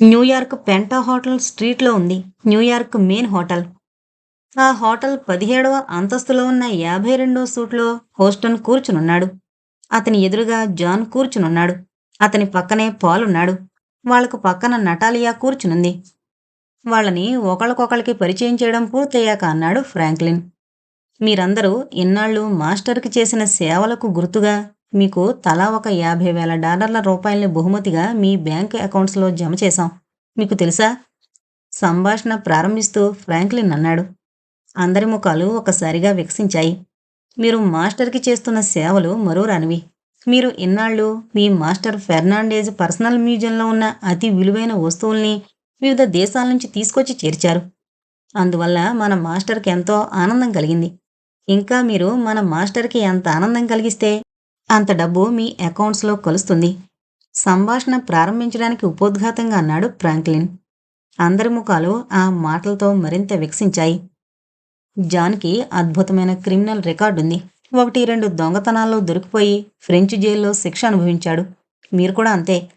New York Penta hotel స్ట్రీట్లో ఉంది. New York main hotel. ఆ హోటల్ పదిహేడవ అంతస్తులో ఉన్న యాభై రెండో సూట్లో హోస్టన్ కూర్చునున్నాడు. అతని ఎదురుగా జాన్ కూర్చునున్నాడు. అతని పక్కనే పాలున్నాడు వాళ్ళకు పక్కన నటాలియా కూర్చునుంది. వాళ్ళని ఒకళ్ళకొకళ్ళకి పరిచయం చేయడం పూర్తయ్యాక అన్నాడు ఫ్రాంక్లిన్. మీరందరూ ఇన్నాళ్ళు మాస్టర్కి చేసిన సేవలకు గుర్తుగా మీకు తలా ఒక యాభై వేల డాలర్ల రూపాయల్ని బహుమతిగా మీ బ్యాంక్ అకౌంట్స్లో జమ చేశాం. మీకు తెలుసా? సంభాషణ ప్రారంభిస్తూ ఫ్రాంక్లిన్ అన్నాడు అందరి ముఖాలు ఒకసారిగా వికసించాయి. మీరు మాస్టర్కి చేస్తున్న సేవలు మరోరానివి. మీరు ఇన్నాళ్ళు మీ మాస్టర్ ఫెర్నాండేజ్ పర్సనల్ మ్యూజియంలో ఉన్న అతి విలువైన వస్తువుల్ని వివిధ దేశాల నుంచి తీసుకొచ్చి చేర్చారు. అందువల్ల మన మాస్టర్కి ఎంతో ఆనందం కలిగింది. ఇంకా మీరు మన మాస్టర్కి ఎంత ఆనందం కలిగిస్తే అంత డబ్బు మీ అకౌంట్స్లో కలుస్తుంది. సంభాషణ ప్రారంభించడానికి ఉపోద్ఘాతంగా అన్నాడు ఫ్రాంక్లిన్. అందరి ముఖాలు ఆ మాటలతో మరింత వికసించాయి. జాన్కి అద్భుతమైన క్రిమినల్ రికార్డు ఉంది ఒకటి రెండు దొంగతనాల్లో దొరికిపోయి ఫ్రెంచ్ జైల్లో శిక్ష అనుభవించాడు. మీరు కూడా అంతే.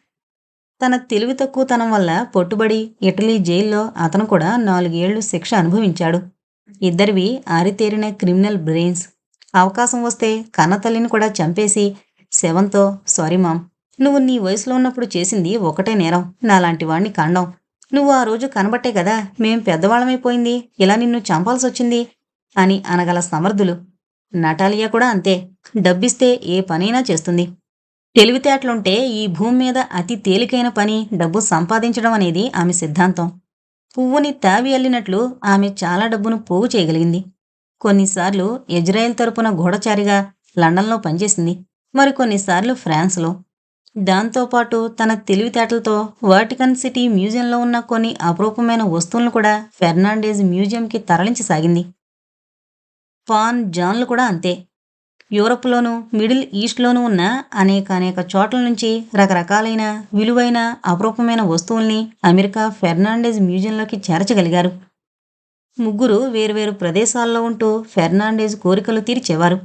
తన తెలివి తక్కువతనం వల్ల పట్టుబడి ఇటలీ జైల్లో అతను కూడా నాలుగేళ్ళు శిక్ష అనుభవించాడు. ఇద్దరివి ఆరితేరిన క్రిమినల్ బ్రెయిన్స్. అవకాశం వస్తే కన్నతల్లిని కూడా చంపేసి శవంతో సారీ మామ్ నువ్వు నీ వయసులో ఉన్నప్పుడు చేసింది ఒకటే నేరం. నాలాంటి వాణ్ణి కండం. నువ్వు ఆ రోజు కనబట్టే కదా మేం పెద్దవాళ్ళమైపోయింది. ఇలా నిన్ను చంపాల్సి వచ్చింది అని అనగల సమర్థులు. నటాలియా కూడా అంతే. డబ్బిస్తే ఏ పనైనా చేస్తుంది. తెలివితేటలుంటే ఈ భూమి మీద అతి తేలికైన పని డబ్బు సంపాదించడం అనేది ఆమె సిద్ధాంతం. పువ్వుని తావి అల్లినట్లు ఆమె చాలా డబ్బును పోగు చేయగలిగింది. కొన్నిసార్లు ఇజ్రాయెల్ తరపున గూఢచారిగా లండన్లో పనిచేసింది మరికొన్నిసార్లు ఫ్రాన్స్లో. దాంతోపాటు తన తెలివితేటలతో వాటికన్ సిటీ మ్యూజియంలో ఉన్న కొన్ని అపరూపమైన వస్తువులను కూడా ఫెర్నాండేజ్ మ్యూజియంకి తరలించసాగింది పాన్ జాన్లు కూడా అంతే. యూరప్లోనూ మిడిల్ ఈస్ట్లోనూ ఉన్న అనేక అనేక చోట్ల నుంచి రకరకాలైన విలువైన అపరూపమైన వస్తువుల్ని అమెరికా ఫెర్నాండేజ్ మ్యూజియంలోకి చేర్చగలిగారు. ముగ్గురు వేరువేరు ప్రదేశాల్లో ఉంటూ ఫెర్నాండేజ్ కోరికలు తీర్చేవారు.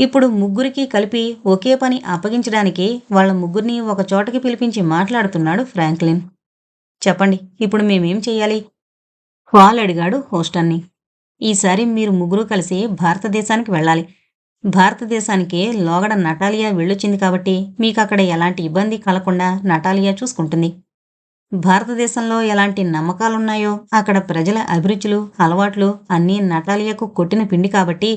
ఇప్పుడు ముగ్గురికి కలిపి ఒకే పని అప్పగించడానికి వాళ్ళ ముగ్గురిని ఒక చోటకి పిలిపించి మాట్లాడుతున్నాడు ఫ్రాంక్లిన్. చెప్పండి ఇప్పుడు మేమేం చెయ్యాలి పాల్ అడిగాడు హోస్టన్ని. ఈసారి మీరు ముగ్గురు కలిసి భారతదేశానికి వెళ్ళాలి. భారతదేశానికి లోగడ నటాలియా వెళ్ళొచ్చింది కాబట్టి మీకు అక్కడ ఎలాంటి ఇబ్బంది కలగకుండా నటాలియా చూసుకుంటుంది. భారతదేశంలో ఎలాంటి నమ్మకాలున్నాయో అక్కడ ప్రజల అభిరుచులు అలవాట్లు అన్నీ నటాలియాకు కొట్టిన పిండి కాబట్టి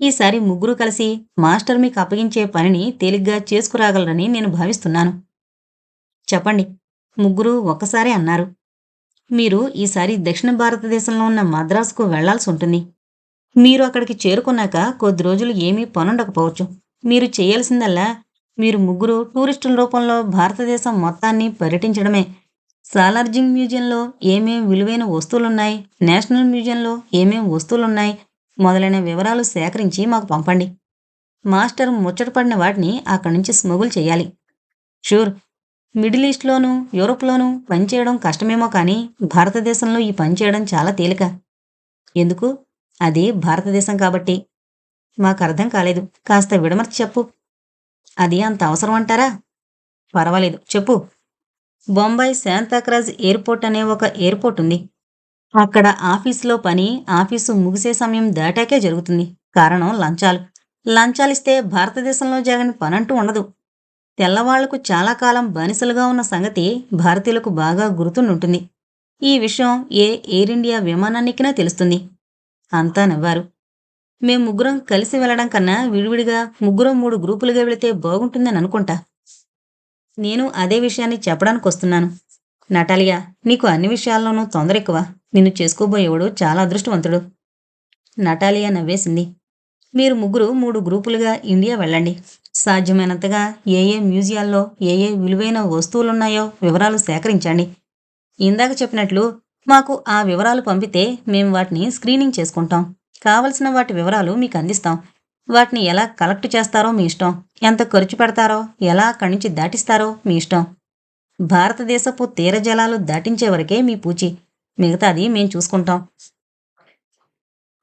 ఈసారి ముగ్గురు కలిసి మాస్టర్ మీకు అప్పగించే పనిని తేలిగ్గా చేసుకురాగలరని నేను భావిస్తున్నాను. చెప్పండి ముగ్గురు ఒక్కసారే అన్నారు. మీరు ఈసారి దక్షిణ భారతదేశంలో ఉన్న మద్రాసుకు వెళ్ళాల్సి ఉంటుంది. మీరు అక్కడికి చేరుకున్నాక కొద్ది రోజులు ఏమీ పనుండకపోవచ్చు. మీరు చేయాల్సిందల్లా మీరు ముగ్గురు టూరిస్టుల రూపంలో భారతదేశం మొత్తాన్ని పర్యటించడమే. సాలార్జింగ్ మ్యూజియంలో ఏమేం విలువైన వస్తువులున్నాయి? నేషనల్ మ్యూజియంలో ఏమేం వస్తువులున్నాయి? మొదలైన వివరాలు సేకరించి మాకు పంపండి. మాస్టర్ ముచ్చటపడిన వాటిని అక్కడి నుంచి స్మగుల్ చేయాలి. షూర్. మిడిల్ ఈస్ట్లోనూ యూరోప్లోనూ పనిచేయడం కష్టమేమో కానీ భారతదేశంలో ఈ పని చేయడం చాలా తేలిక. ఎందుకు? అది భారతదేశం కాబట్టి. మాకు అర్థం కాలేదు. కాస్త విడమర్చి చెప్పు. అది అంత అవసరం అంటారా? పర్వాలేదు. చెప్పు. బొంబాయి శాంతాక్రాజ్ ఎయిర్పోర్ట్ అనే ఒక ఎయిర్పోర్ట్ ఉంది. అక్కడ ఆఫీసులో పని ఆఫీసు ముగిసే సమయం దాటాకే జరుగుతుంది. కారణం లంచాలు. లంచాలిస్తే భారతదేశంలో జరగని పనంటూ ఉండదు. తెల్లవాళ్ళకు చాలా కాలం బానిసలుగా ఉన్న సంగతి భారతీయులకు బాగా గుర్తుండుంటుంది. ఈ విషయం ఏ ఎయిర్ ఇండియా విమానానికినా తెలుస్తుంది. అంతా నవ్వారు. మేము ముగ్గురం కలిసి వెళ్ళడం కన్నా విడివిడిగా ముగ్గురం మూడు గ్రూపులుగా వెళితే బాగుంటుందని అనుకుంటా. నేను అదే విషయాన్ని చెప్పడానికి వస్తున్నాను నటాలియా నీకు అన్ని విషయాల్లోనూ తొందర ఎక్కువ నిన్ను చేసుకోబోయేవాడు చాలా అదృష్టవంతుడు. నటాలియా నవ్వేసింది. మీరు ముగ్గురు మూడు గ్రూపులుగా ఇండియా వెళ్ళండి. సాధ్యమైనంతగా ఏ ఏ మ్యూజియాల్లో ఏ ఏ విలువైన వస్తువులున్నాయో వివరాలు సేకరించండి. ఇందాక చెప్పినట్లు మాకు ఆ వివరాలు పంపితే మేము వాటిని స్క్రీనింగ్ చేసుకుంటాం. కావలసిన వాటి వివరాలు మీకు అందిస్తాం. వాటిని ఎలా కలెక్ట్ చేస్తారో మీ ఇష్టం. ఎంత ఖర్చు పెడతారో ఎలా అక్కడి నుంచి దాటిస్తారో మీ ఇష్టం. భారతదేశపు తీర జలాలు దాటించే వరకే మీ పూచి. మిగతాది మేం చూసుకుంటాం.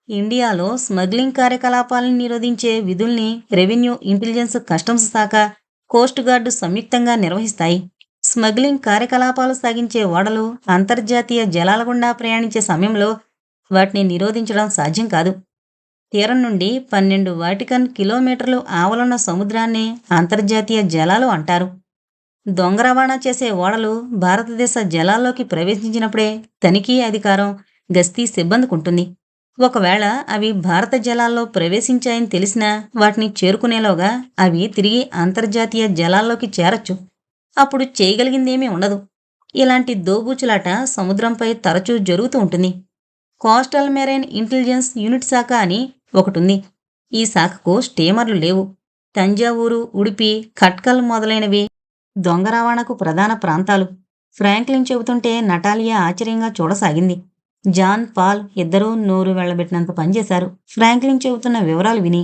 ఇండియాలో స్మగ్లింగ్ కార్యకలాపాలను నిరోధించే విధుల్ని రెవెన్యూ ఇంటెలిజెన్స్ కస్టమ్స్ శాఖ కోస్ట్ గార్డు సంయుక్తంగా నిర్వహిస్తాయి. స్మగ్లింగ్ కార్యకలాపాలు సాగించే ఓడలు అంతర్జాతీయ జలాల గుండా ప్రయాణించే సమయంలో వాటిని నిరోధించడం సాధ్యం కాదు. తీరం నుండి పన్నెండు వాటికన్ కిలోమీటర్లు ఆవలున్న సముద్రాన్ని అంతర్జాతీయ జలాలు అంటారు. దొంగ రవాణా చేసే ఓడలు భారతదేశ జలాల్లోకి ప్రవేశించినప్పుడే తనిఖీ అధికారం గస్తీ సిబ్బందికి ఉంటుంది. ఒకవేళ అవి భారత జలాల్లో ప్రవేశించాయని తెలిసినా వాటిని చేరుకునేలోగా అవి తిరిగి అంతర్జాతీయ జలాల్లోకి చేరచ్చు. అప్పుడు చేయగలిగిందేమీ ఉండదు. ఇలాంటి దోబూచులాట సముద్రంపై తరచూ జరుగుతూ ఉంటుంది. కోస్టల్ మెరైన్ ఇంటెలిజెన్స్ యూనిట్ శాఖ అని ఒకటుంది. ఈ శాఖకు స్టీమర్లు లేవు. తంజావూరు ఉడిపి ఖట్కల్ మొదలైనవి దొంగ రవాణాకు ప్రధాన ప్రాంతాలు. ఫ్రాంక్లిన్ చెబుతుంటే నటాలియా ఆశ్చర్యంగా చూడసాగింది. జాన్ పాల్ ఇద్దరూ నోరు వెళ్ళబెట్టినంత పనిచేశారు ఫ్రాంక్లిన్ చెబుతున్న వివరాలు విని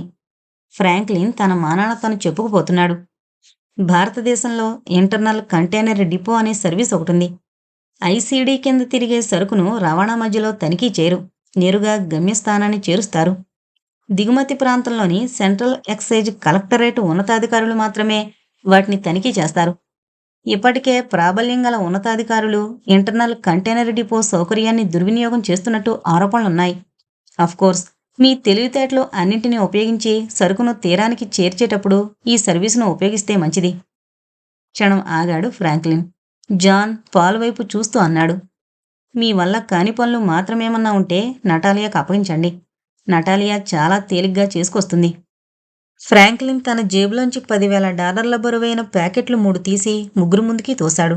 ఫ్రాంక్లిన్ తన మానాన తను చెప్పుకుపోతున్నాడు. భారతదేశంలో ఇంటర్నల్ కంటైనర్ డిపో అనే సర్వీస్ ఒకటుంది. ఐసీడీ కింద తిరిగే సరుకును రవాణా మధ్యలో తనిఖీ చేయరు. నేరుగా గమ్యస్థానాన్ని చేరుస్తారు. దిగుమతి ప్రాంతంలోని సెంట్రల్ ఎక్సైజ్ కలెక్టరేట్ ఉన్నతాధికారులు మాత్రమే వాటిని తనిఖీ చేస్తారు. ఇప్పటికే ప్రాబల్యం గల ఉన్నతాధికారులు ఇంటర్నల్ కంటైనర్ డిపో సౌకర్యాన్ని దుర్వినియోగం చేస్తున్నట్టు ఆరోపణలున్నాయి కోర్స్ మీ తెలివితేటలు అన్నింటినీ ఉపయోగించి సరుకును తీరానికి చేర్చేటప్పుడు ఈ సర్వీసును ఉపయోగిస్తే మంచిది. క్షణం ఆగాడు ఫ్రాంక్లిన్. జాన్ పాల్ వైపు చూస్తూ అన్నాడు. మీ వల్ల కాని పనులు మాత్రమేమన్నా ఉంటే నటాలియాకు అప్పగించండి. నటాలియా చాలా తేలిగ్గా చేసుకొస్తుంది. ఫ్రాంక్లిన్ తన జేబులోంచి పదివేల డాలర్ల బరువైన ప్యాకెట్లు మూడు తీసి ముగ్గురు ముందుకి తోశాడు.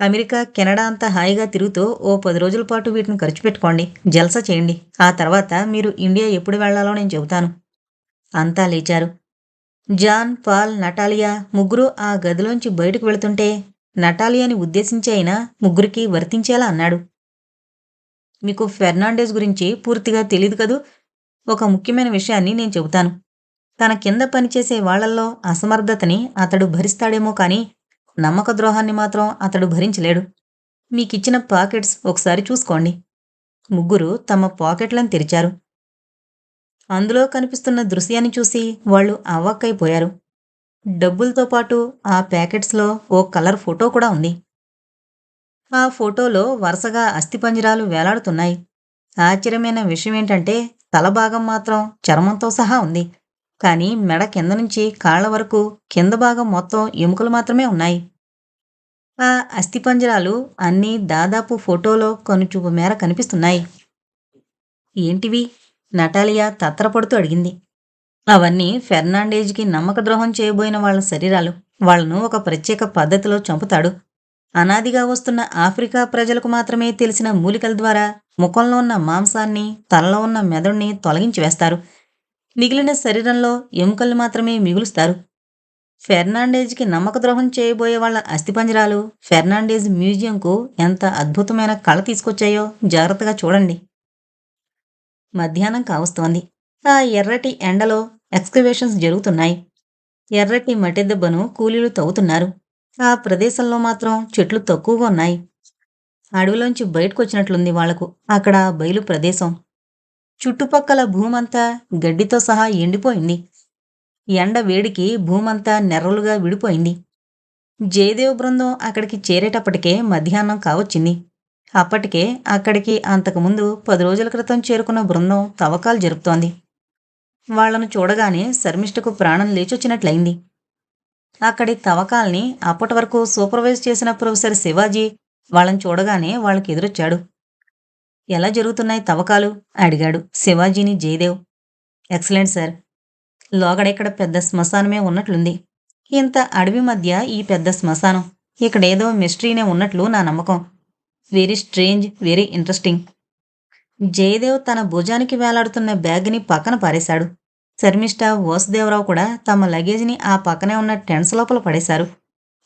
అమెరికా కెనడా అంతా హాయిగా తిరుగుతూ ఓ పది రోజుల పాటు వీటిని ఖర్చు పెట్టుకోండి జల్సా చేయండి. ఆ తర్వాత మీరు ఇండియా ఎప్పుడు వెళ్ళాలో నేను చెబుతాను. అంతా లేచారు. జాన్ పాల్ నటాలియా ముగ్గురు ఆ గదిలోంచి బయటకు వెళుతుంటే నటాలియాని ఉద్దేశించి అయినా ముగ్గురికి వర్తించేలా అన్నాడు. మీకు ఫెర్నాండెస్ గురించి పూర్తిగా తెలియదు కదూ? ఒక ముఖ్యమైన విషయాన్ని నేను చెబుతాను. తన కింద పనిచేసే వాళ్ళల్లో అసమర్థతని అతడు భరిస్తాడేమో కానీ నమ్మక ద్రోహాన్ని మాత్రం అతడు భరించలేడు. మీకిచ్చిన పాకెట్స్ ఒకసారి చూసుకోండి. ముగ్గురు తమ పాకెట్లను తెరిచారు. అందులో కనిపిస్తున్న దృశ్యాన్ని చూసి వాళ్ళు అవాక్కైపోయారు డబ్బులతో పాటు ఆ ప్యాకెట్స్లో ఓ కలర్ ఫోటో కూడా ఉంది. ఆ ఫోటోలో వరుసగా అస్థిపంజరాలు వేలాడుతున్నాయి. ఆశ్చర్యమైన విషయం ఏంటంటే తల భాగం మాత్రం చర్మంతో సహా ఉంది. కానీ మెడ కింద నుంచి కాళ్ళ వరకు కింద భాగం మొత్తం ఎముకలు మాత్రమే ఉన్నాయి. ఆ అస్థిపంజరాలు అన్నీ దాదాపు ఫోటోలో కనుచూపు మేర కనిపిస్తున్నాయి. ఏంటివి? నటాలియా తత్తరపడుతూ అడిగింది. అవన్నీ ఫెర్నాండేజ్కి నమ్మక ద్రోహం చేయబోయిన వాళ్ళ శరీరాలు. వాళ్ళను ఒక ప్రత్యేక పద్ధతిలో చంపుతాడు. అనాదిగా వస్తున్న ఆఫ్రికా ప్రజలకు మాత్రమే తెలిసిన మూలికల ద్వారా ముఖంలో ఉన్న మాంసాన్ని తలలో ఉన్న మెదడుని తొలగించి వేస్తారు. మిగిలిన శరీరంలో ఎముకల్ని మాత్రమే మిగులుస్తారు. ఫెర్నాండేజ్కి నమ్మక ద్రోహం చేయబోయే వాళ్ళ అస్థిపంజరాలు ఫెర్నాండేజ్ మ్యూజియంకు ఎంత అద్భుతమైన కళ తీసుకొచ్చాయో జాగ్రత్తగా చూడండి. మధ్యాహ్నం కావస్తోంది. ఆ ఎర్రటి ఎండలో ఎక్స్కవేషన్స్ జరుగుతున్నాయి. ఎర్రటి మట్టి దెబ్బను కూలీలు తవ్వుతున్నారు. ఆ ప్రదేశంలో మాత్రం చెట్లు తక్కువగా ఉన్నాయి. అడవిలోంచి బయటకు వచ్చినట్లుంది వాళ్ళకు. అక్కడ బయలు ప్రదేశం. చుట్టుపక్కల భూమంతా గడ్డితో సహా ఎండిపోయింది. ఎండ వేడికి భూమంతా నెర్రలుగా విడిపోయింది. జయదేవ్ బృందం అక్కడికి చేరేటప్పటికే మధ్యాహ్నం కావచ్చింది. అప్పటికే అక్కడికి అంతకుముందు పది రోజుల క్రితం చేరుకున్న బృందం తవ్వకాలు జరుపుతోంది. వాళ్ళను చూడగానే శర్మిష్టకు ప్రాణం లేచొచ్చినట్లయింది. అక్కడి తవ్వకాల్ని అప్పటి వరకు సూపర్వైజ్ చేసిన ప్రొఫెసర్ శివాజీ వాళ్ళని చూడగానే వాళ్ళకి ఎదురొచ్చాడు. ఎలా జరుగుతున్నాయి తవ్వకాలు? అడిగాడు శివాజీని జయదేవ్. Excellent sir. లోగడెక్కడ పెద్ద శ్మశానమే ఉన్నట్లుంది. ఇంత అడవి మధ్య ఈ పెద్ద శ్మశానం. ఇక్కడేదో మిస్టరీనే ఉన్నట్లు నా నమ్మకం. Very strange very interesting. Jayadev తన భుజానికి వేలాడుతున్న బ్యాగ్ని పక్కన పారేశాడు. శర్మిష్ట వాసుదేవరావు కూడా తమ లగేజ్ని ఆ పక్కనే ఉన్న టెన్స్ లోపల పడేశారు.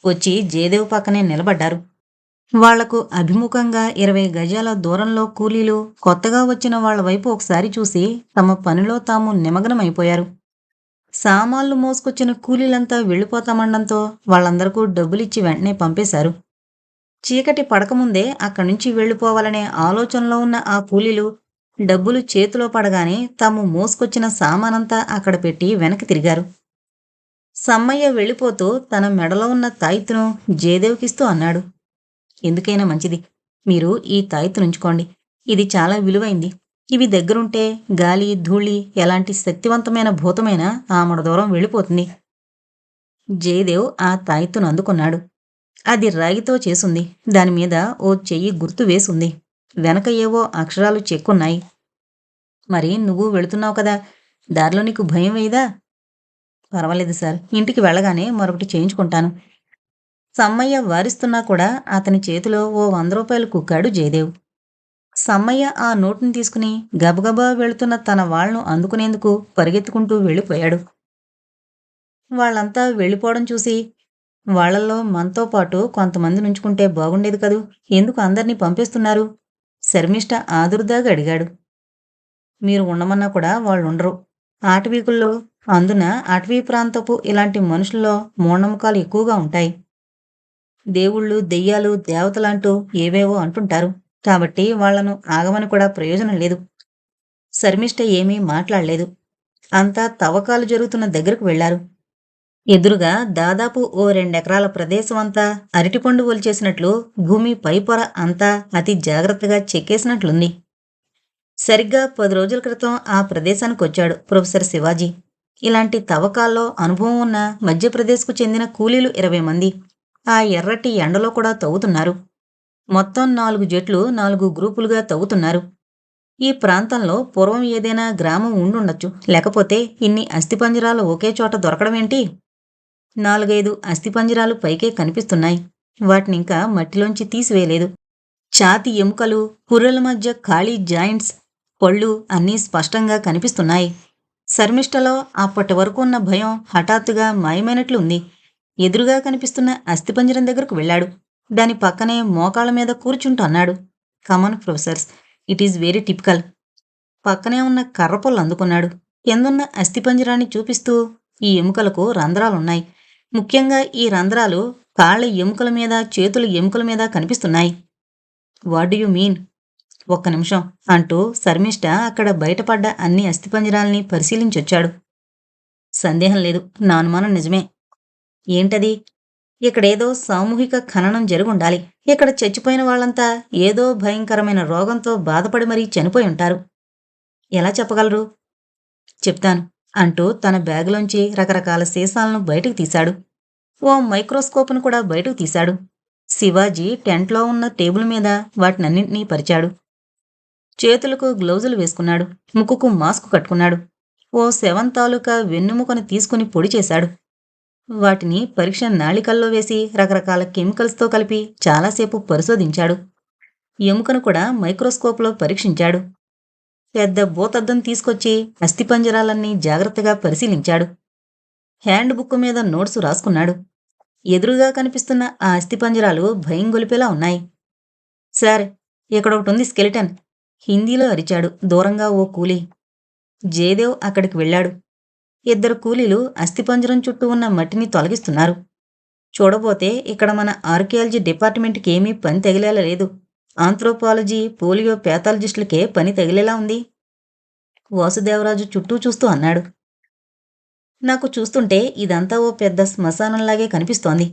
వచ్చి జయదేవ్ పక్కనే నిలబడ్డారు. వాళ్ళకు అభిముఖంగా ఇరవై గజాల దూరంలో కూలీలు కొత్తగా వచ్చిన వాళ్ళ వైపు ఒకసారి చూసి తమ పనిలో తాము నిమగ్నమైపోయారు. సామాన్లు మోసుకొచ్చిన కూలీలంతా వెళ్ళిపోతామండంతో వాళ్ళందరికూ డబ్బులిచ్చి వెంటనే పంపేశారు. చీకటి పడకముందే అక్కడి నుంచి వెళ్ళిపోవాలనే ఆలోచనలో ఉన్న ఆ కూలీలు డబ్బులు చేతిలో పడగానే తాము మోసుకొచ్చిన సామానంతా అక్కడ పెట్టి వెనక్కి తిరిగారు. సమ్మయ్య వెళ్ళిపోతూ తన మెడలో ఉన్న తాయిత్తును జయదేవ్కిస్తూ అన్నాడు. ఎందుకైనా మంచిది. మీరు ఈ తాయిత్తునుంచుకోండి ఇది చాలా విలువైంది. ఇవి దగ్గరుంటే గాలి ధూళి ఎలాంటి శక్తివంతమైన భూతమైనా ఆమడ దూరం వెళ్ళిపోతుంది. జయదేవ్ ఆ తాయిత్తును అందుకున్నాడు. అది రాగితో చేసుంది. దానిమీద ఓ చెయ్యి గుర్తు వేసుంది. వెనక ఏవో అక్షరాలు చెక్కున్నాయి. మరి నువ్వు వెళుతున్నావు కదా దారిలో నీకు భయం వేయదా? పర్వాలేదు సార్ ఇంటికి వెళ్ళగానే మరొకటి చేయించుకుంటాను. సమ్మయ్య వారిస్తున్నా కూడా అతని చేతిలో ఓ వంద రూపాయలు కుక్కాడు జయదేవ్. సమ్మయ్య ఆ నోటుని తీసుకుని గబగబా వెళుతున్న తన వాళ్ళను అందుకునేందుకు పరిగెత్తుకుంటూ వెళ్ళిపోయాడు. వాళ్ళంతా వెళ్ళిపోవడం చూసి వాళ్ళల్లో మనతో పాటు కొంతమంది నుంచుకుంటే బాగుండేది కదూ ఎందుకు అందరినీ పంపేస్తున్నారు? శర్మిష్ట ఆదుర్దాగా అడిగాడు. మీరు ఉండమన్నా కూడా వాళ్ళు ఉండరు ఆటవీకుల్లో అందున అటవీ ప్రాంతపు ఇలాంటి మనుషుల్లో మూఢనమ్మకాలు ఎక్కువగా ఉంటాయి. దేవుళ్ళు దెయ్యాలు దేవతలంటూ ఏవేవో అంటుంటారు. కాబట్టి వాళ్ళను ఆగమని కూడా ప్రయోజనం లేదు. శర్మిష్ట ఏమీ మాట్లాడలేదు. అంతా తవ్వకాలు జరుగుతున్న దగ్గరకు వెళ్ళారు. ఎదురుగా దాదాపు ఓ రెండెకరాల ప్రదేశం అంతా అరటిపండు ఒలిచేసినట్లు భూమి పైపొర అంతా అతి జాగ్రత్తగా చెక్కేసినట్లుంది. సరిగ్గా పది రోజుల క్రితం ఆ ప్రదేశానికి వచ్చాడు ప్రొఫెసర్ శివాజీ. ఇలాంటి తవ్వకాల్లో అనుభవం ఉన్న మధ్యప్రదేశ్కు చెందిన కూలీలు ఇరవై మంది. ఆ ఎర్రటి ఎండలో కూడా తవ్వుతున్నారు. మొత్తం నాలుగు జట్లు నాలుగు గ్రూపులుగా తవ్వుతున్నారు. ఈ ప్రాంతంలో పూర్వం ఏదైనా గ్రామం ఉండుండొచ్చు. లేకపోతే ఇన్ని అస్థిపంజరాలు ఒకే చోట దొరకడమేంటి? నాలుగైదు అస్థిపంజరాలు పైకే కనిపిస్తున్నాయి. వాటినింకా మట్టిలోంచి తీసివేయలేదు. ఛాతి ఎముకలు కుర్రల మధ్య ఖాళీ జాయింట్స్ పళ్ళు అన్నీ స్పష్టంగా కనిపిస్తున్నాయి. శర్మిష్టలో అప్పటి వరకు ఉన్న భయం హఠాత్తుగా మాయమైనట్లు ఉంది ఎదురుగా కనిపిస్తున్న అస్థిపంజరం దగ్గరకు వెళ్ళాడు. దాని పక్కనే మోకాళ్ళ మీద కూర్చుంటూ అన్నాడు come on professors it is very typical పక్కనే ఉన్న కర్రపొల్లు అందుకున్నాడు. ఎందున్న అస్థిపంజరాన్ని చూపిస్తూ ఈ ఎముకలకు రంధ్రాలున్నాయి. ముఖ్యంగా ఈ రంధ్రాలు కాళ్ళ ఎముకల మీద చేతుల ఎముకల మీద కనిపిస్తున్నాయి. వాట్ యు మీన్ ఒక్క నిమిషం అంటూ శర్మిష్ట అక్కడ బయటపడ్డ అన్ని అస్థిపంజరాల్ని పరిశీలించొచ్చాడు. సందేహం లేదు నా అనుమానం నిజమే. ఏంటది? ఇక్కడేదో సామూహిక ఖననం జరుగుండాలి. ఇక్కడ చచ్చిపోయిన వాళ్ళంతా ఏదో భయంకరమైన రోగంతో బాధపడి మరీ చనిపోయి ఉంటారు. ఎలా చెప్పగలరు? చెప్తాను. అంటూ తన బ్యాగులోంచి రకరకాల సీసాలను బయటకు తీశాడు. ఓ మైక్రోస్కోప్ను కూడా బయటకు తీశాడు. శివాజీ టెంట్లో ఉన్న టేబుల్ మీద వాటినన్నింటినీ పరిచాడు. చేతులకు గ్లౌజులు వేసుకున్నాడు. ముక్కుకు మాస్క్ కట్టుకున్నాడు. ఓ శవం తాలూకా వెన్నుముకను తీసుకుని పొడి చేశాడు. వాటిని పరీక్ష నాళికల్లో వేసి రకరకాల కెమికల్స్తో కలిపి చాలాసేపు పరిశోధించాడు. ఎముకను కూడా మైక్రోస్కోప్లో పరీక్షించాడు. పెద్ద భూతద్దం తీసుకొచ్చి అస్థిపంజరాలన్నీ జాగ్రత్తగా పరిశీలించాడు. హ్యాండ్ బుక్ మీద నోట్సు రాసుకున్నాడు. ఎదురుగా కనిపిస్తున్న ఆ అస్థిపంజరాలు భయం గొలిపేలా ఉన్నాయి. సార్ ఇక్కడ ఒకటి ఉంది స్కెలిటన్. హిందీలో అరిచాడు దూరంగా ఓ కూలీ. జయదేవ్ అక్కడికి వెళ్ళాడు. ఇద్దరు కూలీలు అస్థిపంజరం చుట్టూ ఉన్న మట్టిని తొలగిస్తున్నారు. చూడబోతే ఇక్కడ మన ఆర్కియాలజీ డిపార్ట్మెంట్కి ఏమీ పని తగిలేలా లేదు. ఆంథ్రోపాలజీ పోలియో పేథాలజిస్టులకే పని తగిలేలా ఉంది. వాసుదేవరాజు చుట్టూ చూస్తూ అన్నాడు. నాకు చూస్తుంటే ఇదంతా ఓ పెద్ద శ్మశానంలాగే కనిపిస్తోంది.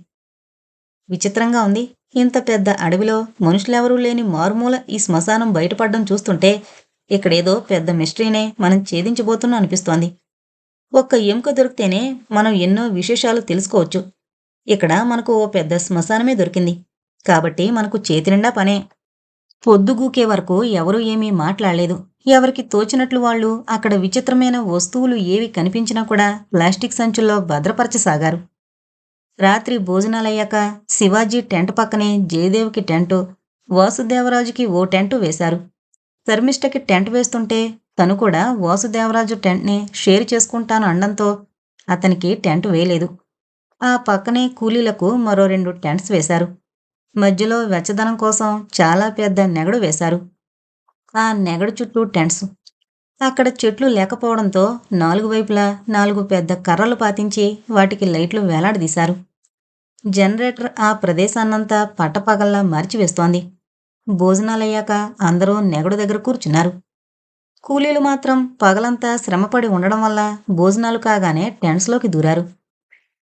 విచిత్రంగా ఉంది. ఇంత పెద్ద అడవిలో మనుషులెవరూ లేని మారుమూల ఈ శ్మశానం బయటపడడం చూస్తుంటే ఇక్కడేదో పెద్ద మిస్టరీనే మనం ఛేదించబోతున్నా అనిపిస్తోంది. ఒక్క ఎముక దొరికితేనే మనం ఎన్నో విశేషాలు తెలుసుకోవచ్చు. ఇక్కడ మనకు ఓ పెద్ద శ్మశానమే దొరికింది. కాబట్టి మనకు చేతినిండా పనే. పొద్దుగూకే వరకు ఎవరూ ఏమీ మాట్లాడలేదు. ఎవరికి తోచినట్లు వాళ్ళు అక్కడ విచిత్రమైన వస్తువులు ఏవి కనిపించినా కూడా ప్లాస్టిక్ సంచుల్లో భద్రపరచసాగారు. రాత్రి భోజనాలయ్యాక శివాజీ టెంట్ పక్కనే జయదేవ్కి టెంటు వాసుదేవరాజుకి ఓ టెంటు వేశారు. శర్మిష్టకి టెంట్ వేస్తుంటే తను కూడా వాసుదేవరాజు టెంట్ని షేర్ చేసుకుంటాను అనడంతో అతనికి టెంట్ వేయలేదు. ఆ పక్కనే కూలీలకు మరో రెండు టెంట్స్ వేశారు. మధ్యలో వెచ్చదనం కోసం చాలా పెద్ద నెగడు వేశారు. ఆ నెగడు చుట్టూ టెంట్స్. అక్కడ చెట్లు లేకపోవడంతో నాలుగు వైపులా నాలుగు పెద్ద కర్రలు పాతించి వాటికి లైట్లు వేలాడదీశారు. జనరేటర్ ఆ ప్రదేశాన్నంతా పట్టపగల్లా మార్చివేస్తోంది. భోజనాలయ్యాక అందరూ నెగడు దగ్గర కూర్చున్నారు. కూలీలు మాత్రం పగలంతా శ్రమపడి ఉండడం వల్ల భోజనాలు కాగానే టెంట్స్లోకి దూరారు.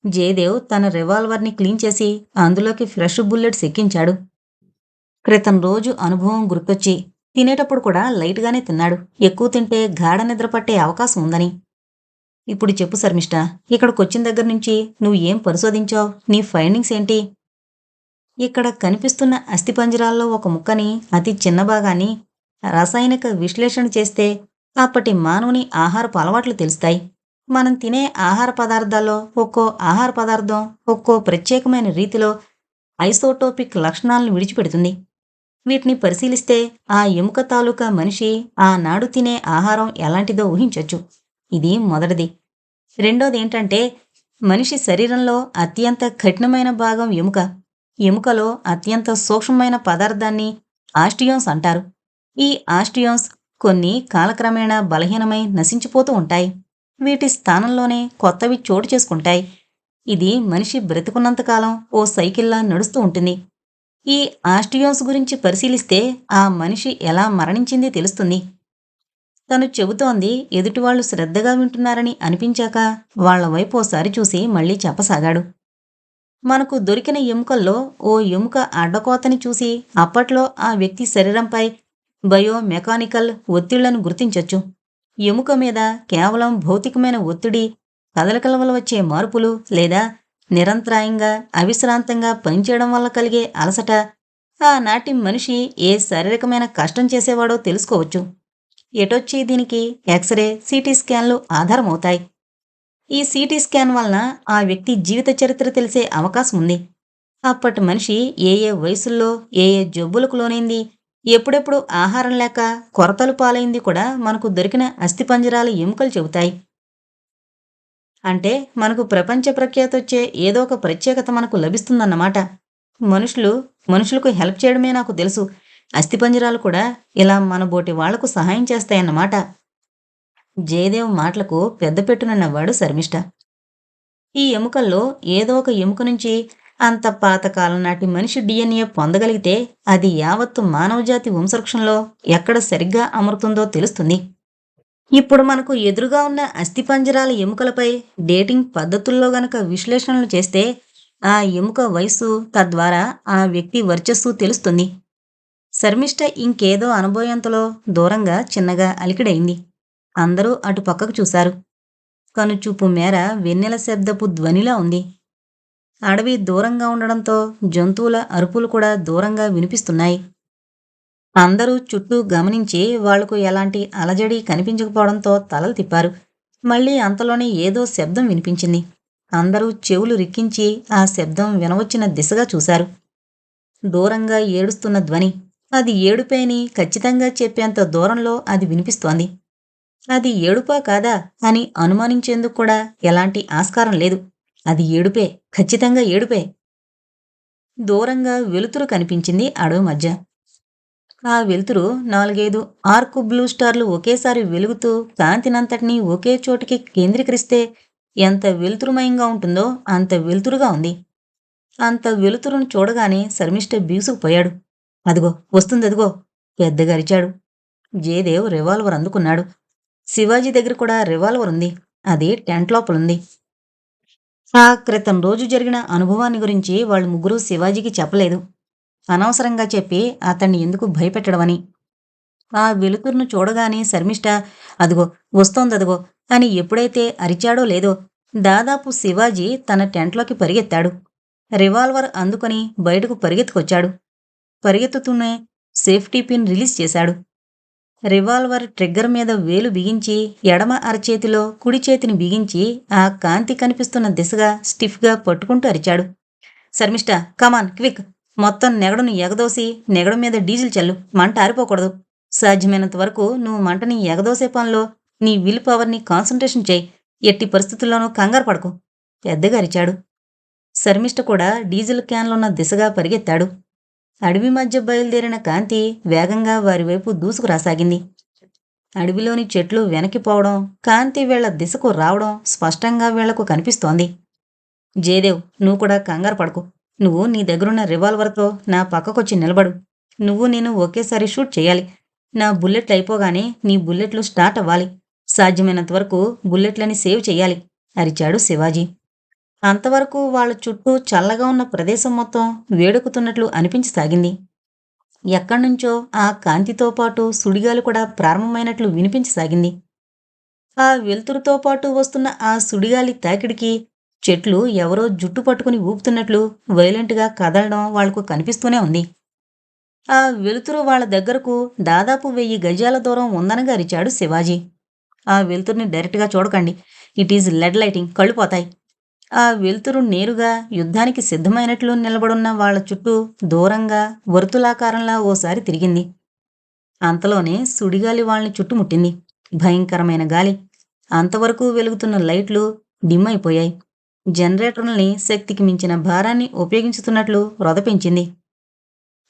జయదేవ్ తన రివాల్వర్ని క్లీన్ చేసి అందులోకి ఫ్రెష్ బుల్లెట్స్ ఎక్కించాడు క్రితం రోజు అనుభవం గుర్తొచ్చి తినేటప్పుడు కూడా లైట్గానే తిన్నాడు. ఎక్కువ తింటే గాఢ నిద్ర పట్టే అవకాశం ఉందని. ఇప్పుడు చెప్పు శర్మిష్ట ఇక్కడికొచ్చిన దగ్గర నుంచి నువ్వు ఏం పరిశోధించావు? నీ ఫైండింగ్స్ ఏంటి? ఇక్కడ కనిపిస్తున్న అస్థిపంజరాల్లో ఒక ముక్కని అతి చిన్న భాగాన్ని రసాయనిక విశ్లేషణ చేస్తే అప్పటి మానవుని ఆహారపు అలవాట్లు తెలుస్తాయి. మనం తినే ఆహార పదార్థాల్లో ఒక్కో ఆహార పదార్థం ఒక్కో ప్రత్యేకమైన రీతిలో ఐసోటోపిక్ లక్షణాలను విడిచిపెడుతుంది. వీటిని పరిశీలిస్తే ఆ ఎముక తాలూకా మనిషి ఆనాడు తినే ఆహారం ఎలాంటిదో ఊహించవచ్చు ఇది మొదటిది. రెండోది ఏంటంటే మనిషి శరీరంలో అత్యంత కఠినమైన భాగం ఎముక. ఎముకలో అత్యంత సూక్ష్మమైన పదార్థాన్ని ఆస్టియోన్స్ అంటారు. ఈ ఆస్టియోన్స్ కొన్ని కాలక్రమేణా బలహీనమై నశించిపోతూ ఉంటాయి. వీటి స్థానంలోనే కొత్తవి చోటు చేసుకుంటాయి. ఇది మనిషి బ్రతికున్నంతకాలం ఓ సైకిల్లా నడుస్తూ ఉంటుంది. ఈ ఆస్టియోన్స్ గురించి పరిశీలిస్తే ఆ మనిషి ఎలా మరణించింది తెలుస్తుంది. తను చెబుతోంది ఎదుటివాళ్ళు శ్రద్ధగా వింటున్నారని అనిపించాక వాళ్ళ వైపు ఓసారి చూసి మళ్ళీ చెప్పసాగాడు. మనకు దొరికిన ఎముకల్లో ఓ ఎముక అడ్డకోతని చూసి అప్పట్లో ఆ వ్యక్తి శరీరంపై బయోమెకానికల్ ఒత్తిళ్ళను గుర్తించొచ్చు. ఎముక మీద కేవలం భౌతికమైన ఒత్తిడి కదలికల వల్ల వచ్చే మార్పులు లేదా నిరంతరాయంగా అవిశ్రాంతంగా పనిచేయడం వల్ల కలిగే అలసట ఆనాటి మనిషి ఏ శారీరకమైన కష్టం చేసేవాడో తెలుసుకోవచ్చు. ఎటొచ్చి దీనికి ఎక్స్రే సిటీ స్కాన్లు ఆధారమవుతాయి. ఈ సిటీ స్కాన్ వలన ఆ వ్యక్తి జీవిత చరిత్ర తెలిసే అవకాశం ఉంది అప్పటి మనిషి ఏ ఏ వయసుల్లో ఏ ఏ జబ్బులకు లోనైంది ఎప్పుడెప్పుడు ఆహారం లేక కొరతలు పాలైంది కూడా మనకు దొరికిన అస్థిపంజరాల ఎముకలు చెబుతాయి. అంటే మనకు ప్రపంచ ప్రఖ్యాతి వచ్చే ఏదో ఒక ప్రత్యేకత మనకు లభిస్తుందన్నమాట. మనుషులు మనుషులకు హెల్ప్ చేయడమే నాకు తెలుసు. అస్థిపంజరాలు కూడా ఇలా మన బోటి వాళ్ళకు సహాయం చేస్తాయన్నమాట. జయదేవ్ మాటలకు పెద్ద పెట్టునన్నవాడు శర్మిష్ట. ఈ ఎముకల్లో ఏదో ఒక ఎముక నుంచి అంత పాతకాలం నాటి మనిషి డిఎన్ఏ పొందగలిగితే అది యావత్తు మానవజాతి వంశవృక్షంలో ఎక్కడ సరిగ్గా అమరుతుందో తెలుస్తుంది. ఇప్పుడు మనకు ఎదురుగా ఉన్న అస్థిపంజరాల ఎముకలపై డేటింగ్ పద్ధతుల్లో గనక విశ్లేషణలు చేస్తే ఆ ఎముక వయస్సు తద్వారా ఆ వ్యక్తి వర్చస్సు తెలుస్తుంది. శర్మిష్ట ఇంకేదో అనుభవంతలో దూరంగా చిన్నగా అలికిడైంది. అందరూ అటు పక్కకు చూశారు. కనుచూపు మేర వెన్నెల శబ్దపు ధ్వనిలా ఉంది. అడవి దూరంగా ఉండడంతో జంతువుల అరుపులు కూడా దూరంగా వినిపిస్తున్నాయి. అందరూ చుట్టూ గమనించి వాళ్ళకు ఎలాంటి అలజడి కనిపించకపోవడంతో తలలు తిప్పారు. మళ్ళీ అంతలోనే ఏదో శబ్దం వినిపించింది. అందరూ చెవులు రిక్కించి ఆ శబ్దం వినవచ్చిన దిశగా చూశారు. దూరంగా ఏడుస్తున్న ధ్వని. అది ఏడుపేని ఖచ్చితంగా చెప్పేంత దూరంలో అది వినిపిస్తోంది. అది ఏడుపా కాదా అని అనుమానించేందుకు కూడా ఎలాంటి ఆస్కారం లేదు. అది ఏడుపే ఖచ్చితంగా ఏడుపే. దూరంగా వెలుతురు కనిపించింది అడవి మధ్య. ఆ వెలుతురు నాలుగైదు ఆర్కు బ్లూ స్టార్లు ఒకేసారి వెలుగుతూ కాంతినంతటినీ ఒకే చోటికి కేంద్రీకరిస్తే ఎంత వెలుతురుమయంగా ఉంటుందో అంత వెలుతురుగా ఉంది. అంత వెలుతురును చూడగానే శర్మిష్ట బీసుకుపోయాడు అదిగో వస్తుందదిగో పెద్దగా అరిచాడు జయదేవ్ రివాల్వర్ అందుకున్నాడు. శివాజీ దగ్గర కూడా రివాల్వర్ ఉంది. అది టెంట్ లోపలుంది. ఆ క్రితం రోజు జరిగిన అనుభవాన్ని గురించి వాళ్ళు ముగ్గురు శివాజీకి చెప్పలేదు. అనవసరంగా చెప్పి అతన్ని ఎందుకు భయపెట్టడమని. ఆ వెలుతురును చూడగానే శర్మిష్ట అదిగో వస్తోందదిగో అని ఎప్పుడైతే అరిచాడో లేదో దాదాపు శివాజీ తన టెంట్లోకి పరిగెత్తాడు. రివాల్వర్ అందుకొని బయటకు పరిగెత్తుకొచ్చాడు. పరిగెత్తుతూనే సేఫ్టీ పిన్ రిలీజ్ చేశాడు. రివాల్వర్ ట్రిగ్గర్ మీద వేలు బిగించి ఎడమ అరచేతిలో కుడి చేతిని బిగించి ఆ కాంతి కనిపిస్తున్న దిశగా స్టిఫ్గా పట్టుకుంటూ అరిచాడు. Sharmishta come on quick. మొత్తం నెగడును ఎగదోసి నెగడు మీద డీజిల్ చల్లు. మంట ఆరిపోకూడదు. సాధ్యమైనంత వరకు నువ్వు మంటని ఎగదోసే పనిలో నీ విల్ పవర్ని కాన్సన్ట్రేషన్ చేయి. ఎట్టి పరిస్థితుల్లోనూ కంగారు పడకు. పెద్దగా అరిచాడు. శర్మిష్ట కూడా డీజిల్ క్యాన్లున్న దిశగా పరిగెత్తాడు. అడవి మధ్య బయలుదేరిన కాంతి వేగంగా వారి వైపు దూసుకురాసాగింది అడవిలోని చెట్లు వెనక్కిపోవడం కాంతి వీళ్ళ దిశకు రావడం స్పష్టంగా వీళ్ళకు కనిపిస్తోంది. జయదేవ్ నువ్వు కూడా కంగారు పడకు. నువ్వు నీ దగ్గరున్న రివాల్వర్తో నా పక్కకొచ్చి నిలబడు. నువ్వు నేను ఒకేసారి షూట్ చేయాలి. నా బుల్లెట్లు అయిపోగానే నీ బుల్లెట్లు స్టార్ట్ అవ్వాలి. సాధ్యమైనంత వరకు బుల్లెట్లని సేవ్ చేయాలి అరిచాడు శివాజీ. అంతవరకు వాళ్ళ చుట్టూ చల్లగా ఉన్న ప్రదేశం మొత్తం వేడెక్కుతున్నట్లు అనిపించసాగింది ఎక్కడ్నుంచో ఆ కాంతితో పాటు సుడిగాలి కూడా ప్రారంభమైనట్లు వినిపించసాగింది ఆ వెలుతురుతో పాటు వస్తున్న ఆ సుడిగాలి తాకిడికి చెట్లు ఎవరో జుట్టు పట్టుకుని ఊపుతున్నట్లు వైలెంట్గా కదలడం వాళ్ళకు కనిపిస్తూనే ఉంది. ఆ వెలుతురు వాళ్ళ దగ్గరకు దాదాపు వెయ్యి గజాల దూరం ఉందనగా అరిచాడు శివాజీ. ఆ వెలుతురుని డైరెక్ట్గా చూడకండి. It is LED lighting. కళ్ళు పోతాయి. ఆ వెలుతురు నేరుగా యుద్ధానికి సిద్ధమైనట్లు నిలబడున్న వాళ్ళ చుట్టూ దూరంగా వరుతులాకారంలా ఓసారి తిరిగింది. అంతలోనే సుడిగాలి వాళ్ళని చుట్టుముట్టింది. భయంకరమైన గాలి. అంతవరకు వెలుగుతున్న లైట్లు డిమ్ అయిపోయాయి జనరేటర్లని శక్తికి మించిన భారాన్ని ఉపయోగించుతున్నట్లు రొదపించింది.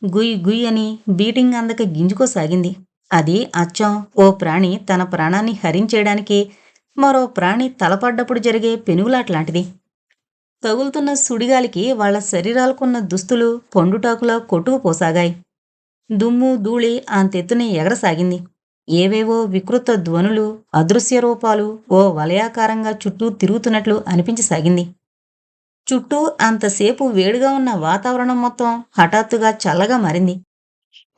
గుయ్ గుయ్ అని బీటింగ్ అందక గింజుకోసాగింది. అది అచ్చం. ఓ ప్రాణి తన ప్రాణాన్ని హరించేయడానికి మరో ప్రాణి తలపడ్డప్పుడు జరిగే పెనుగులాట్లాంటిది. తగులుతున్న సుడిగాలికి వాళ్ళ శరీరాలకున్న దుస్తులు పండుటాకులా కొట్టుకుపోసాగాయి. దుమ్ము ధూళి అంతెత్తుని ఎగరసాగింది. ఏవేవో వికృత ధ్వనులు అదృశ్య రూపాలు ఓ వలయాకారంగా చుట్టూ తిరుగుతున్నట్లు అనిపించసాగింది. చుట్టూ అంతసేపు వేడిగా ఉన్న వాతావరణం మొత్తం హఠాత్తుగా చల్లగా మారింది.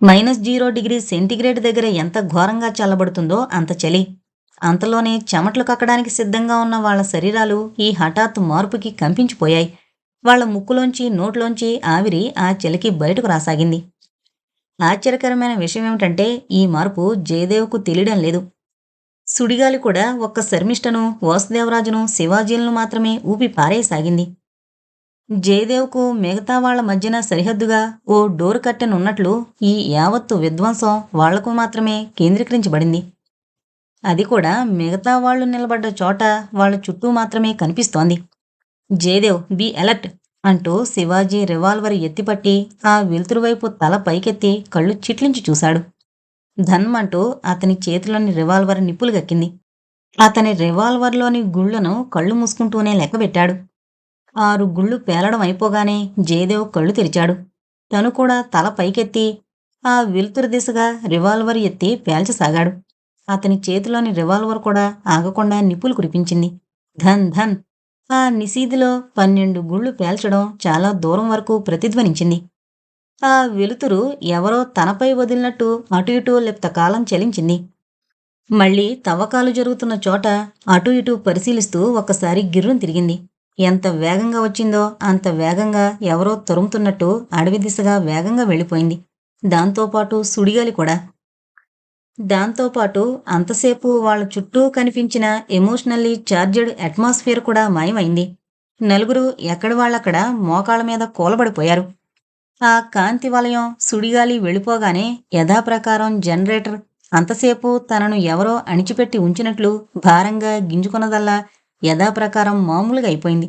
మైనస్ జీరో డిగ్రీ సెంటిగ్రేడ్ దగ్గర ఎంత ఘోరంగా చల్లబడుతుందో అంత చలి. అంతలోనే చెమటలు కక్కడానికి సిద్ధంగా ఉన్న వాళ్ళ శరీరాలు ఈ హఠాత్ మార్పుకి కంపించిపోయాయి. వాళ్ళ ముక్కులోంచి నోట్లోంచి ఆవిరి ఆ చెలికి బయటకు రాసాగింది. ఆశ్చర్యకరమైన విషయం ఏమిటంటే ఈ మార్పు జయదేవ్కు తెలియడం లేదు. సుడిగాలి కూడా ఒక్క శర్మిష్టను వాసుదేవరాజును శివాజీలను మాత్రమే ఊపి పారేయసాగింది జయదేవ్కు మిగతా వాళ్ళ మధ్యన సరిహద్దుగా ఓ డోర్ కట్టెనున్నట్లు ఈ యావత్తు విధ్వంసం వాళ్ళకు మాత్రమే కేంద్రీకరించబడింది. అది కూడా మిగతా వాళ్ళు నిలబడ్డ చోట వాళ్ళ చుట్టూ మాత్రమే కనిపిస్తోంది. జయదేవ్ బి అలర్ట్ అంటూ శివాజీ రివాల్వర్ ఎత్తిపట్టి ఆ వెలుతురువైపు తల పైకెత్తి కళ్ళు చిట్లించి చూశాడు. ధన్మ్ అంటూ అతని చేతిలోని రివాల్వర్ నిప్పులు గక్కింది. అతని రివాల్వర్లోని గుళ్ళను కళ్ళు మూసుకుంటూనే లెక్కబెట్టాడు ఆరు గుళ్ళు పేలడం అయిపోగానే జయదేవ్ కళ్ళు తెరిచాడు. తను కూడా తల పైకెత్తి ఆ వెలుతురు దిశగా రివాల్వర్ ఎత్తి పేల్చసాగాడు. అతని చేతిలోని రివాల్వర్ కూడా ఆగకుండా నిప్పులు కురిపించింది. ధన్ ధన్! ఆ నిశీధిలో పన్నెండు గుళ్ళు పేల్చడం చాలా దూరం వరకు ప్రతిధ్వనించింది. ఆ వెలుతురు ఎవరో తనపై వదిలినట్టు అటు ఇటు కాలం చలించింది. మళ్ళీ తవ్వకాలు జరుగుతున్న చోట అటు ఇటు పరిశీలిస్తూ ఒక్కసారి గిర్రం తిరిగింది. ఎంత వేగంగా వచ్చిందో అంత వేగంగా ఎవరో తరుముతున్నట్టు అడవి దిశగా వేగంగా వెళ్ళిపోయింది. దాంతోపాటు సుడిగాలి కూడా. దాంతోపాటు అంతసేపు వాళ్ళ చుట్టూ కనిపించిన ఎమోషనల్లీ చార్జెడ్ అట్మాస్ఫియర్ కూడా మాయమైంది. నలుగురు ఎక్కడి వాళ్ళక్కడ మోకాళ్ళ మీద కూలబడిపోయారు. ఆ కాంతి వలయం సుడిగాలి వెళ్ళిపోగానే యథాప్రకారం జనరేటర్ అంతసేపు తనను ఎవరో అణిచిపెట్టి ఉంచినట్లు భారంగా గింజుకున్నదల్లా యథాప్రకారం మామూలుగా అయిపోయింది.